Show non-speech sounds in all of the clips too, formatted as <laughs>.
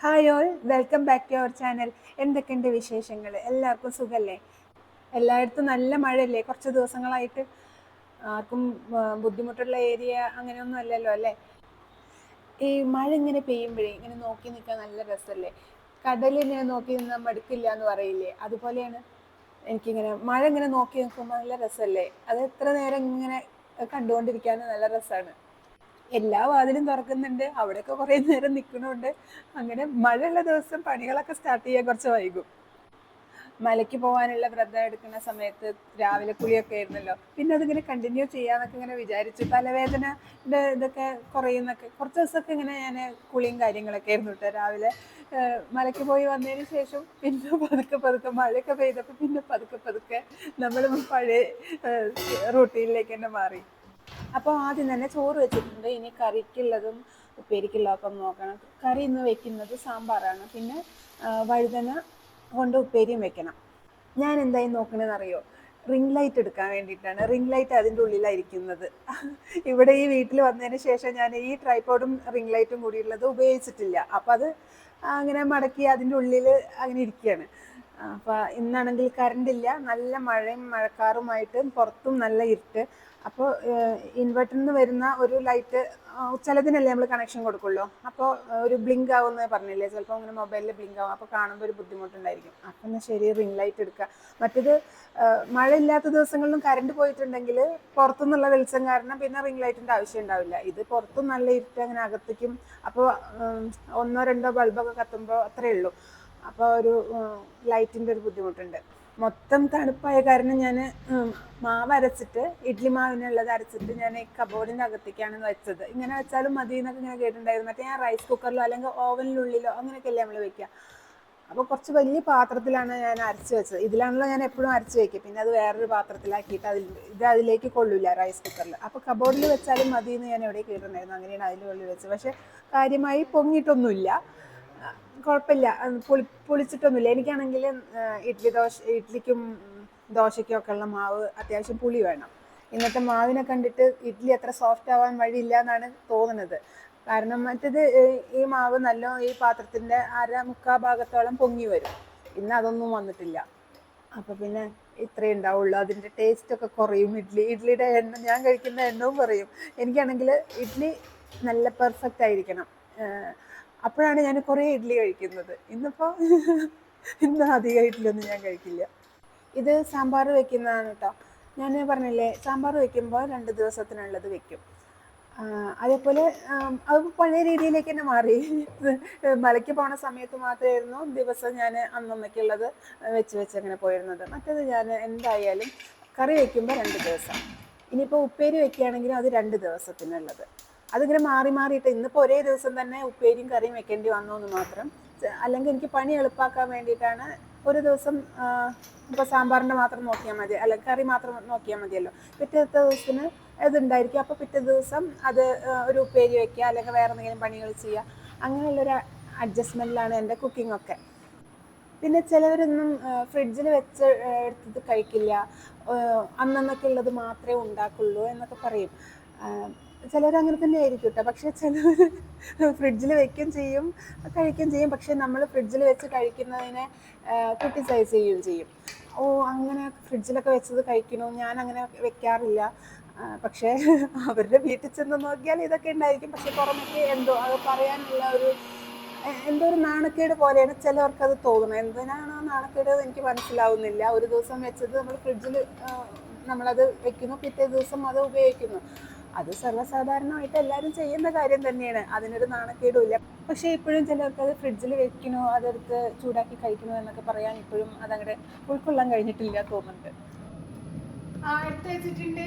Hi all welcome back to our channel എന്തൊക്കെയുണ്ട് വിശേഷങ്ങൾ എല്ലാവർക്കും സുഖമല്ലേ എല്ലായിടത്തും നല്ല മഴയല്ലേ? കുറച്ച് ദിവസങ്ങളായിട്ട് ആർക്കും ബുദ്ധിമുട്ടുള്ള ഏരിയ അങ്ങനെയൊന്നും അല്ലല്ലോ അല്ലേ? ഈ മഴ ഇങ്ങനെ പെയ്യുമ്പോഴേ ഇങ്ങനെ നോക്കി നിൽക്കാൻ നല്ല രസമല്ലേ കടലിങ്ങനെ നോക്കി നിന്നാൽ മടുക്കില്ല എന്ന് പറയില്ലേ? അതുപോലെയാണ് എനിക്കിങ്ങനെ മഴ ഇങ്ങനെ നോക്കി നിൽക്കുമ്പോൾ നല്ല രസമല്ലേ അത് എത്ര നേരം ഇങ്ങനെ കണ്ടുകൊണ്ടിരിക്കാൻ നല്ല രസമാണ് എല്ലാ വാതിലും തുറക്കുന്നുണ്ട്. അവിടെയൊക്കെ കുറേ നേരം നിൽക്കണുണ്ട് അങ്ങനെ മഴയുള്ള ദിവസം പണികളൊക്കെ സ്റ്റാർട്ട് ചെയ്യാൻ കുറച്ച് വൈകും. മലയ്ക്ക് പോകാനുള്ള വ്രതം എടുക്കുന്ന സമയത്ത് രാവിലെ കുളിയൊക്കെ ആയിരുന്നല്ലോ. പിന്നെ അതിങ്ങനെ കണ്ടിന്യൂ ചെയ്യാന്നൊക്കെ ഇങ്ങനെ വിചാരിച്ചു. തലവേദന ഇതൊക്കെ കുറയുന്നൊക്കെ കുറച്ച് ദിവസമൊക്കെ ഇങ്ങനെ ഞാൻ കുളിയും കാര്യങ്ങളൊക്കെ ആയിരുന്നു കേട്ടോ. രാവിലെ മലയ്ക്ക് പോയി വന്നതിന് ശേഷം പിന്നെ പതുക്കെ പതുക്കെ മഴയൊക്കെ പെയ്തപ്പോൾ പിന്നെ പതുക്കെ പതുക്കെ നമ്മൾ പഴയ റൂട്ടീനിലേക്ക് തന്നെ മാറി. അപ്പോൾ ആദ്യം തന്നെ ചോറ് വെച്ചിട്ടുണ്ട്. ഇനി കറിക്കുള്ളതും ഉപ്പേരിക്കുള്ളതൊക്കെ നോക്കണം. കറി ഇന്ന് വെക്കുന്നത് സാമ്പാറാണ്. പിന്നെ വഴുതന കൊണ്ട് ഉപ്പേരിയും വെക്കണം. ഞാൻ എന്തായി നോക്കണമെന്ന് അറിയോ റിംഗ് ലൈറ്റ് എടുക്കാൻ വേണ്ടിയിട്ടാണ്. റിംഗ് ലൈറ്റ് അതിന്റെ ഉള്ളിലായിരിക്കുന്നത്. ഇവിടെ ഈ വീട്ടിൽ വന്നതിന് ശേഷം ഞാൻ ഈ ട്രൈപോഡും റിംഗ് ലൈറ്റും കൂടിയുള്ളത് ഉപയോഗിച്ചിട്ടില്ല. അപ്പം അത് അങ്ങനെ മടക്കി അതിന്റെ ഉള്ളിൽ അങ്ങനെ ഇരിക്കുകയാണ്. അപ്പം ഇന്നാണെങ്കിൽ കറണ്ട് ഇല്ല. നല്ല മഴയും മഴക്കാറുമായിട്ട് പുറത്തും നല്ല ഇരുട്ട്. അപ്പോൾ ഇൻവെർട്ടറിൽ നിന്ന് വരുന്ന ഒരു ലൈറ്റ് ചിലതിനല്ലേ നമ്മൾ കണക്ഷൻ കൊടുക്കുള്ളൂ? അപ്പോൾ ഒരു ബ്ലിങ്ക് ആവുമെന്ന് പറഞ്ഞില്ലേ? ചിലപ്പോൾ അങ്ങനെ മൊബൈലിൽ ബ്ലിങ്ക് ആവും. അപ്പോൾ കാണുമ്പോൾ ഒരു ബുദ്ധിമുട്ടുണ്ടായിരിക്കും. അപ്പം എന്നാൽ ശരി റിംഗ് ലൈറ്റ് എടുക്കുക മറ്റേത് മഴ മഴയില്ലാത്ത ദിവസങ്ങളിലും കറണ്ട് പോയിട്ടുണ്ടെങ്കിൽ പുറത്തുനിന്നുള്ള വെളിച്ചം കാരണം പിന്നെ റിംഗ് ലൈറ്റിന്റെ ആവശ്യം ഉണ്ടാവില്ല. ഇത് പുറത്തും നല്ല ഇരുട്ട് അങ്ങനെ അകത്തേക്കും. അപ്പോൾ ഒന്നോ രണ്ടോ ബൾബൊക്കെ കത്തുമ്പോൾ അത്രയേ ഉള്ളൂ. അപ്പോൾ ഒരു ലൈറ്റിന്റെ ഒരു ബുദ്ധിമുട്ടുണ്ട്. മൊത്തം തണുപ്പായ കാരണം ഞാൻ മാവ് അരച്ചിട്ട് ഇഡ്ലി മാവിനുള്ളത് അരച്ചിട്ട് ഞാൻ ഈ കബോർഡിന്റെ അകത്തേക്കാണ് വെച്ചത്. ഇങ്ങനെ വെച്ചാലും മതി എന്നൊക്കെ ഇങ്ങനെ കേട്ടിട്ടുണ്ടായിരുന്നു. മറ്റേ ഞാൻ റൈസ് കുക്കറിലോ അല്ലെങ്കിൽ ഓവനിനുള്ളിലോ അങ്ങനെയൊക്കെയല്ലേ നമ്മൾ വെക്കുക അപ്പോൾ കുറച്ച് വലിയ പാത്രത്തിലാണ് ഞാൻ അരച്ച് വെച്ചത്. ഇതിലാണല്ലോ ഞാൻ എപ്പോഴും അരച്ച് വെക്കുക പിന്നെ അത് വേറൊരു പാത്രത്തിലാക്കിയിട്ട് അതിൽ ഇത് അതിലേക്ക് കൊള്ളില്ല റൈസ് കുക്കറിൽ അപ്പോൾ കബോർഡിൽ വെച്ചാലും മതി എന്ന് ഞാൻ എവിടെ കേട്ടിട്ടുണ്ടായിരുന്നു. അങ്ങനെയാണ് അതിൽ ഉള്ളിൽ വെച്ചത്. പക്ഷേ കാര്യമായി പൊങ്ങിയിട്ടൊന്നുമില്ല. കുഴപ്പമില്ല. പുളി പുളിച്ചിട്ടൊന്നുമില്ല. എനിക്കാണെങ്കിൽ ഇഡ്ഡലി ദോശ ഇഡ്ഡലിക്കും ദോശയ്ക്കും ഒക്കെ ഉള്ള മാവ് അത്യാവശ്യം പുളി വേണം. ഇന്നത്തെ മാവിനെ കണ്ടിട്ട് ഇഡ്ഡലി അത്ര സോഫ്റ്റ് ആവാൻ വഴിയില്ല എന്നാണ് തോന്നുന്നത്. കാരണം മറ്റേത് ഈ- മാവ് നല്ല ഈ പാത്രത്തിന്റെ അര മുക്കാ ഭാഗത്തോളം പൊങ്ങി വരും. ഇന്ന് അതൊന്നും വന്നിട്ടില്ല. അപ്പോൾ പിന്നെ ഇത്രയേ ഉണ്ടാവുള്ളൂ. അതിന്റെ ടേസ്റ്റ് ഒക്കെ കുറയും. ഇഡ്ഡലി ഇഡ്ഡലിയുടെ എണ്ണ ഞാൻ കഴിക്കുന്ന എണ്ണവും കുറയും. എനിക്കാണെങ്കിൽ ഇഡ്ഡലി നല്ല പെർഫെക്റ്റ് ആയിരിക്കണം. അപ്പോഴാണ് ഞാൻ കുറേ ഇഡ്ഡലി കഴിക്കുന്നത്. ഇന്നിപ്പോൾ ഇന്ന് അധികം ഇഡ്ഡലിയൊന്നും ഞാൻ കഴിക്കില്ല. ഇത് സാമ്പാർ വെക്കുന്നതാണ് കേട്ടോ ഞാൻ പറഞ്ഞില്ലേ സാമ്പാർ വെക്കുമ്പോൾ രണ്ട് ദിവസത്തിനുള്ളത് വെക്കും. അതേപോലെ അത് പഴയ രീതിയിലേക്ക് തന്നെ മാറി. മലയ്ക്ക് പോണ സമയത്ത് മാത്രമായിരുന്നു ദിവസം ഞാൻ അന്നന്നൊക്കെയുള്ളത് വെച്ച് വെച്ച് അങ്ങനെ പോയിരുന്നത്. മറ്റേത് ഞാൻ എന്തായാലും കറി വെക്കുമ്പോൾ രണ്ട് ദിവസം. ഇനിയിപ്പോൾ ഉപ്പേരി വെക്കുകയാണെങ്കിലും അത് രണ്ട് ദിവസത്തിനുള്ളത്. അതിങ്ങനെ മാറി മാറിയിട്ട് ഇന്നിപ്പോൾ ഒരേ ദിവസം തന്നെ ഉപ്പേരിയും കറിയും വെക്കേണ്ടി വന്നു എന്ന് മാത്രം. അല്ലെങ്കിൽ എനിക്ക് പണി എളുപ്പാക്കാൻ വേണ്ടിയിട്ടാണ് ഒരു ദിവസം ഇപ്പോൾ സാമ്പാറിന്റെ മാത്രം നോക്കിയാൽ മതി അല്ലെങ്കിൽ കറി മാത്രം നോക്കിയാൽ മതിയല്ലോ. പിറ്റേ ദിവസത്തിന് ഇതുണ്ടായിരിക്കും അപ്പോൾ പിറ്റേ ദിവസം അത് ഒരു ഉപ്പേരി വെക്കുക അല്ലെങ്കിൽ വേറെ എന്തെങ്കിലും പണികൾ ചെയ്യുക. അങ്ങനെയുള്ളൊരു അഡ്ജസ്റ്റ്മെന്റിലാണ് എന്റെ കുക്കിംഗ് ഒക്കെ. പിന്നെ ചിലവരൊന്നും ഫ്രിഡ്ജിൽ വെച്ച് എടുത്തത് കഴിക്കില്ല. അന്നന്നൊക്കെ ഉള്ളത് മാത്രമേ ഉണ്ടാക്കുള്ളൂ എന്നൊക്കെ പറയും. ചിലർ അങ്ങനെ തന്നെ ആയിരിക്കും കേട്ടോ. പക്ഷേ ചിലർ ഫ്രിഡ്ജിൽ വെക്കുകയും ചെയ്യും കഴിക്കുകയും ചെയ്യും. പക്ഷേ നമ്മൾ ഫ്രിഡ്ജിൽ വെച്ച് കഴിക്കുന്നതിനെ ക്രിട്ടിസൈസ് ചെയ്യുകയും ചെയ്യും. ഓ അങ്ങനെ ഫ്രിഡ്ജിലൊക്കെ വെച്ചത് കഴിക്കണു ഞാൻ അങ്ങനെ വെക്കാറില്ല. പക്ഷേ അവരുടെ വീട്ടിൽ ചെന്ന് നോക്കിയാൽ ഇതൊക്കെ ഉണ്ടായിരിക്കും. പക്ഷെ പുറമേക്ക് എന്തോ അത് പറയാനുള്ള ഒരു എന്തോ ഒരു നാണക്കേട് പോലെയാണ് ചിലവർക്ക് അത് തോന്നുന്നത്. എന്തിനാണോ നാണക്കേട് എനിക്ക് മനസ്സിലാവുന്നില്ല. ഒരു ദിവസം വെച്ചത് നമ്മൾ ഫ്രിഡ്ജിൽ നമ്മളത് വെക്കുന്നു. പിറ്റേ ദിവസം അത് ഉപയോഗിക്കുന്നു. അത് സർവസാധാരണമായിട്ട് എല്ലാവരും ചെയ്യുന്ന കാര്യം തന്നെയാണ്. അതിനൊരു നാണക്കേടുമില്ല പക്ഷേ ഇപ്പോഴും ചിലർക്ക് അത് ഫ്രിഡ്ജിൽ വെക്കണോ അതെടുത്ത് ചൂടാക്കി കഴിക്കണോ എന്നൊക്കെ പറയാൻ ഇപ്പോഴും അതങ്ങടെ ഉൾക്കൊള്ളാൻ കഴിഞ്ഞിട്ടില്ല തോന്നുന്നുണ്ട് ആ എടുത്ത് വെച്ചിട്ടുണ്ട്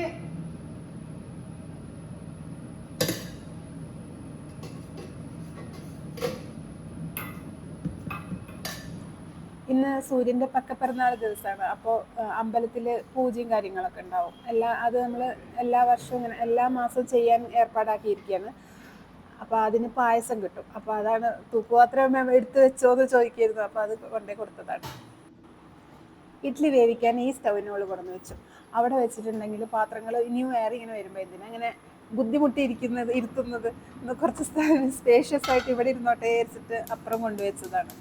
ഇന്ന് സൂര്യന്റെ പക്കപ്പിറന്നാൾ ദിവസമാണ്. അപ്പോൾ അമ്പലത്തിൽ പൂജയും കാര്യങ്ങളൊക്കെ ഉണ്ടാവും. എല്ലാ അത് നമ്മൾ എല്ലാ വർഷവും ഇങ്ങനെ എല്ലാ മാസവും ചെയ്യാൻ ഏർപ്പാടാക്കിയിരിക്കുകയാണ് അപ്പോൾ അതിന് പായസം കിട്ടും. അപ്പോൾ അതാണ് തൂക്കുപാത്രം എടുത്തു വെച്ചോ എന്ന് ചോദിക്കായിരുന്നു. അപ്പോൾ അത് കൊണ്ടേ കൊടുത്തതാണ്. ഇഡ്ഡലി വേവിക്കാൻ ഈ സ്റ്റൗവിനോട് കൊണ്ടുവന്ന് വെച്ചു. അവിടെ വെച്ചിട്ടുണ്ടെങ്കിൽ പാത്രങ്ങൾ ഇനിയും വേറെ ഇങ്ങനെ വരുമ്പോൾ എന്തിനാ അങ്ങനെ ബുദ്ധിമുട്ടിയിരിക്കുന്നത് ഇരുത്തുന്നത് കുറച്ച് സ്പേഷ്യസ് ആയിട്ട് ഇവിടെ ഇരുന്നോട്ടെ വിചാരിച്ചിട്ട് അപ്പുറം കൊണ്ടുവച്ചതാണ്.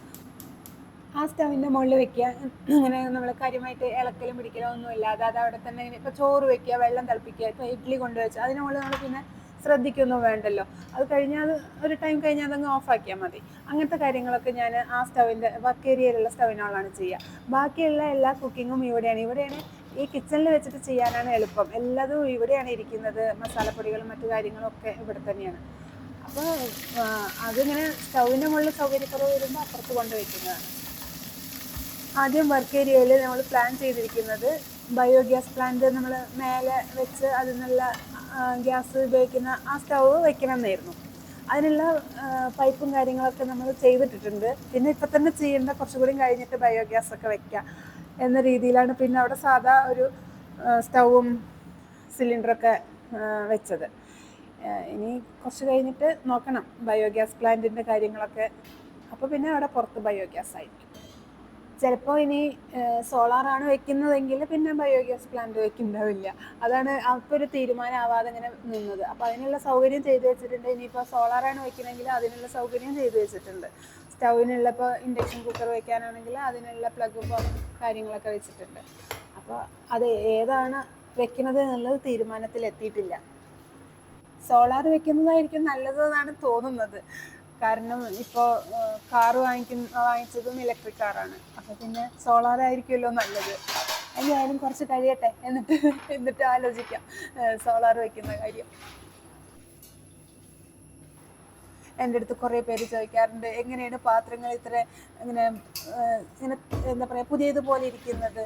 ആ സ്റ്റവിന്റെ മുകളിൽ വെക്കുക. അങ്ങനെ നമ്മൾ കാര്യമായിട്ട് ഇളക്കലും പിടിക്കലോ ഒന്നും ഇല്ലാതെ അത് അവിടെ തന്നെ ഇപ്പോൾ ചോറ് വെക്കുക വെള്ളം തിളപ്പിക്കുക ഇപ്പോൾ ഇഡ്ഡലി കൊണ്ടുവച്ച് അതിന് മുകളിൽ നമ്മൾ പിന്നെ ശ്രദ്ധിക്കൊന്നും വേണ്ടല്ലോ. അത് കഴിഞ്ഞാൽ ഒരു ടൈം കഴിഞ്ഞാൽ അതങ്ങ് ഓഫാക്കിയാൽ മതി. അങ്ങനത്തെ കാര്യങ്ങളൊക്കെ ഞാൻ ആ സ്റ്റവിന്റെ വർക്ക് ഏരിയയിലുള്ള സ്റ്റവിനോളാണ് ചെയ്യുക. ബാക്കിയുള്ള എല്ലാ കുക്കിങ്ങും ഇവിടെയാണ്. ഇവിടെയാണ് ഈ കിച്ചണിൽ വെച്ചിട്ട് ചെയ്യാനാണ് എളുപ്പം. എല്ലാതും ഇവിടെയാണ് ഇരിക്കുന്നത്. മസാലപ്പൊടികളും മറ്റു കാര്യങ്ങളും ഒക്കെ ഇവിടെ തന്നെയാണ്. അപ്പോൾ അതിങ്ങനെ സ്റ്റൗവിന്റെ മുകളിൽ സൗകര്യക്കുറവ് വരുമ്പോൾ അപ്പുറത്ത് കൊണ്ട് വയ്ക്കുന്നതാണ് ആദ്യം വർക്ക് ഏരിയയിൽ നമ്മൾ പ്ലാൻ ചെയ്തിരിക്കുന്നത് ബയോഗ്യാസ് പ്ലാന്റ് നമ്മൾ മേലെ വെച്ച് അതിനുള്ള ഗ്യാസ് ഉപയോഗിക്കുന്ന ആ സ്റ്റവ് വെക്കണം എന്നായിരുന്നു അതിനുള്ള പൈപ്പും കാര്യങ്ങളൊക്കെ നമ്മൾ ചെയ്തിട്ടിട്ടുണ്ട്. പിന്നെ ഇപ്പം തന്നെ ചെയ്യേണ്ട കുറച്ചുകൂടി കഴിഞ്ഞിട്ട് ബയോഗ്യാസ് ഒക്കെ വെക്കാം എന്ന രീതിയിലാണ് പിന്നെ അവിടെ സാധാ ഒരു സ്റ്റവും സിലിണ്ടറൊക്കെ വെച്ചത്. ഇനി കുറച്ച് കഴിഞ്ഞിട്ട് നോക്കണം ബയോഗ്യാസ് പ്ലാന്റിന്റെ കാര്യങ്ങളൊക്കെ. അപ്പോൾ പിന്നെ അവിടെ പുറത്ത് ബയോഗ്യാസ് ആയിരിക്കും. ചിലപ്പോൾ ഇനി സോളാറാണ് വെക്കുന്നതെങ്കിൽ പിന്നെ ബയോഗ്യാസ് പ്ലാന്റ് വെക്കുന്നുണ്ടാവില്ല. അതാണ് അപ്പോൾ ഒരു തീരുമാനമാവാതെ ഇങ്ങനെ നിന്നത്. അപ്പോൾ അതിനുള്ള സൗകര്യം ചെയ്തു വെച്ചിട്ടുണ്ട്. ഇനിയിപ്പോൾ സോളാറാണ് വെക്കണമെങ്കിൽ അതിനുള്ള സൗകര്യം ചെയ്തു വെച്ചിട്ടുണ്ട്. സ്റ്റൗവിനുള്ള ഇപ്പോൾ ഇൻഡക്ഷൻ കുക്കർ വെക്കാനാണെങ്കിൽ അതിനുള്ള പ്ലഗ് ഫോം കാര്യങ്ങളൊക്കെ വെച്ചിട്ടുണ്ട്. അപ്പോൾ അത് ഏതാണ് വെക്കുന്നത് എന്നുള്ളത് തീരുമാനത്തിൽ എത്തിയിട്ടില്ല സോളാർ വെക്കുന്നതായിരിക്കും നല്ലതെന്നാണ് തോന്നുന്നത്. കാരണം ഇപ്പോൾ കാർ വാങ്ങിക്കുന്ന വാങ്ങിച്ചതും ഇലക്ട്രിക് കാറാണ് അപ്പൊ പിന്നെ സോളാർ ആയിരിക്കുമല്ലോ നല്ലത്. എന്തായാലും കുറച്ച് കഴിയട്ടെ. എന്നിട്ട് എന്നിട്ട് ആലോചിക്കാം സോളാർ വെക്കുന്ന കാര്യം. എന്റെ അടുത്ത് കുറേ പേര് ചോദിക്കാറുണ്ട് എങ്ങനെയാണ് പാത്രങ്ങൾ ഇത്ര ഇങ്ങനെ ഇങ്ങനെ എന്താ പറയുക പുതിയതുപോലെ ഇരിക്കുന്നത്?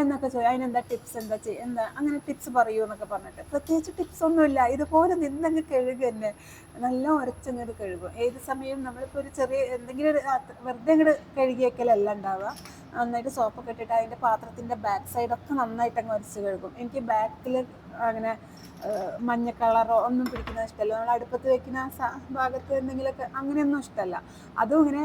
എന്നൊക്കെ ചോദിക്കും. അതിനെന്താ ടിപ്സ് എന്താ ചെയ്യുക എന്താ? അങ്ങനെ ടിപ്സ് പറയൂ എന്നൊക്കെ പറഞ്ഞിട്ട്. പ്രത്യേകിച്ച് ടിപ്സ് ഒന്നുമില്ല. ഇതുപോലെ നിന്നങ്ങ് കഴുകുക തന്നെ നല്ല ഉരച്ചങ്ങോട്ട് കഴുകും. ഏത് സമയവും നമ്മളിപ്പോൾ ഒരു ചെറിയ എന്തെങ്കിലും ഒരു വെറുതെ അങ്ങോട്ട് കഴുകിയേക്കലല്ല ഉണ്ടാവുക. നന്നായിട്ട് സോപ്പൊക്കെ ഇട്ടിട്ട് അതിന്റെ പാത്രത്തിന്റെ ബാക്ക് സൈഡൊക്കെ നന്നായിട്ട് അങ്ങ് ഉരച്ച് കഴുകും. എനിക്ക് ബാക്കിൽ അങ്ങനെ മഞ്ഞ കളറോ ഒന്നും പിടിക്കുന്ന ഇഷ്ടമല്ല. നമ്മൾ അടുപ്പത്ത് വെക്കുന്ന ഭാഗത്ത് എന്തെങ്കിലുമൊക്കെ അങ്ങനെയൊന്നും ഇഷ്ടമല്ല. അതും ഇങ്ങനെ